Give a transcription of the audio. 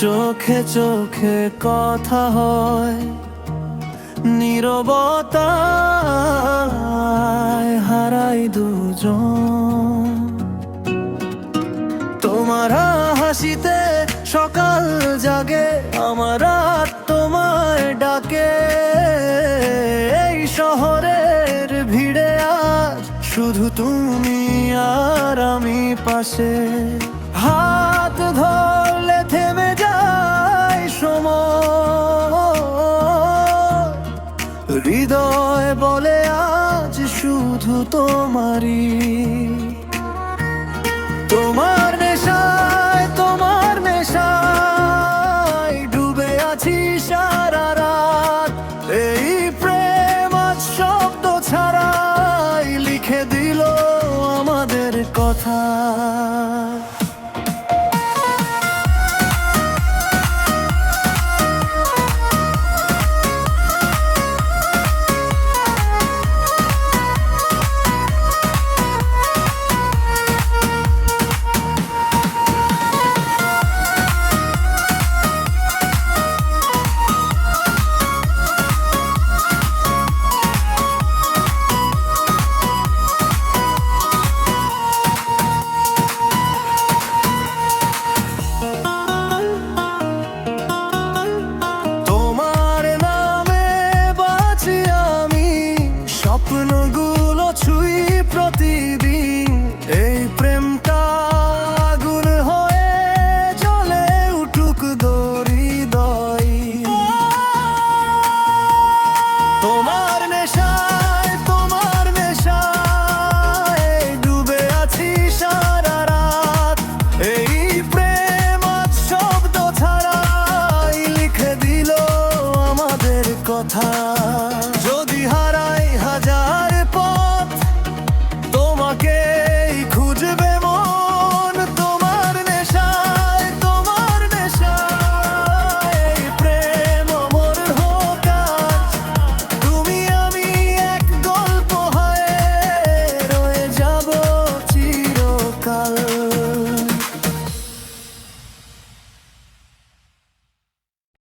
চোখে চোখে কথা হয়, নীরবতায় হারাই দুজন। তোমার হাসিতে সকাল জাগে, আমার তোমায় ডাকে। এই শহরের ভিড়ে আজ শুধু তুমি আর আমি পাশে। হাত হৃদয় বলে আজ শুধু তোমারই। তোমার নেশায় তোমার নেশায় ডুবে আছি সারা রাত। এই প্রেম শব্দ ছাড়াই লিখে দিল আমাদের কথা।